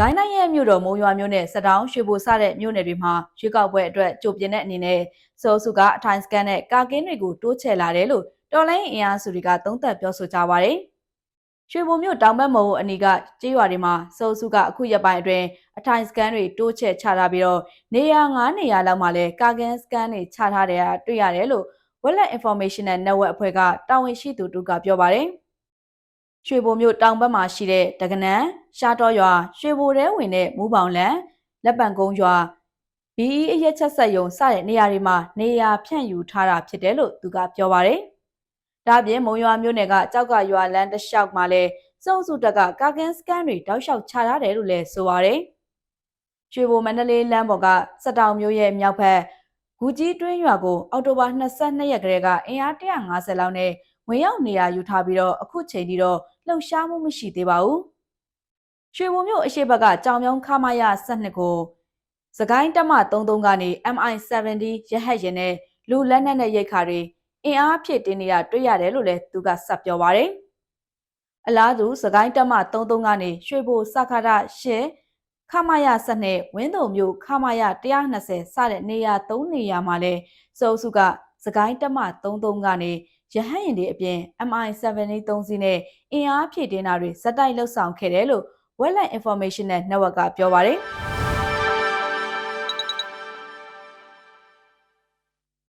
ကိုင်းတိုင်းရဲ့မြို့တော်မုံရွာမြို့နယ်စတောင်းရွှေဘိုစတဲ့မြို့နယ်တွေမှာရွေးကောက်ပွဲအတွက်ကြိုပြင်တဲ့အနေနဲ့စောစုကအထိုင်စကန်နဲ့ကာကင်းတွေကိုတိုးချဲ့လာတယ်လို့တော်လိုင်းအင်အားစုတွေကသုံးသပ်ပြောဆိုကြပါတယ်။ရွှေဘိုမြို့တောင်ဘက်မုံအနီကကျေးရွာတွေမှာစောစုကအခုရက်ပိုင်းအတွင်းအထိုင်စကန်တွေတိုးချဲ့ချထားပြီးတော့နေရာ9နေရာလောက်မှာလည်းကာကင်းစကန်တွေချထားတယ်တွေ့ရတယ်လို့ Wallet Informational Network အဖွဲ့ကတာဝန်ရှိသူတို့ကပြောပါတယ်။ရွှေဘိုမြို့တောင်ဘက်မှာရှိတဲ့တကနန်း ရှားတော်ရွာရွှေဘိုထဲဝင်တဲ့မူးပေါင်လန်လက်ပံကုန်းရွာ BE အရက်ချက်ဆက်ယုံစတဲ့နေရာတွေမှာနေရာဖြန့်ယူထားတာဖြစ်တယ်လို့သူကပြောပါတယ်။ဒါ့အပြင်မုံရွာမြို့နယ်ကကြောက်ကရွာလမ်းတစ်လျှောက်မှာလည်းစုံစုတက်ကကာကင်းစကန်တွေတောက်လျှောက်ချထားတယ်လို့လည်းဆိုပါတယ်။ရွှေဘိုမန္တလေးလမ်းပေါ်ကစက်တောင်မြို့ရဲ့မြောက်ဘက်ဂူကြီးတွင်းရွာကိုအောက်တိုဘာ22ရက်ကလေးကအင်အား150လောက်နဲ့ဝင်ရောက်နေရာယူထားပြီးတော့အခုချိန်ထိတော့လှုပ်ရှားမှုမရှိသေးပါဘူး။ ရွှေဘုံမြို့အရှိဘက်ကကြောင်မြောင်းခမာယ12ကိုစကိုင်းတက်မ33ကနေ MI70 ရဟတ်ရင်နဲ့လူလက်နက်နဲ့ရိတ်ခါတွေအင်အားဖြည့်တင်းနေတာတွေ့ရတယ်လို့လည်းသူကဆက်ပြောပါတယ်။အလားတူစကိုင်းတက်မ33ကနေရွှေဘိုစခါရ10ခမာယ12ဝင်းတုံမြို့ခမာယ120စတဲ့နေရာ3နေရာမှာလဲစုံစုကစကိုင်းတက်မ33ကနေရဟတ်ရင်တွေအပြင် MI7 3 စီးနဲ့အင်အားဖြည့်တင်းတာတွေဇက်တိုက်လှုပ်ဆောင်ခဲ့တယ်လို့ Wetland Information Network ကပြောပါတယ်။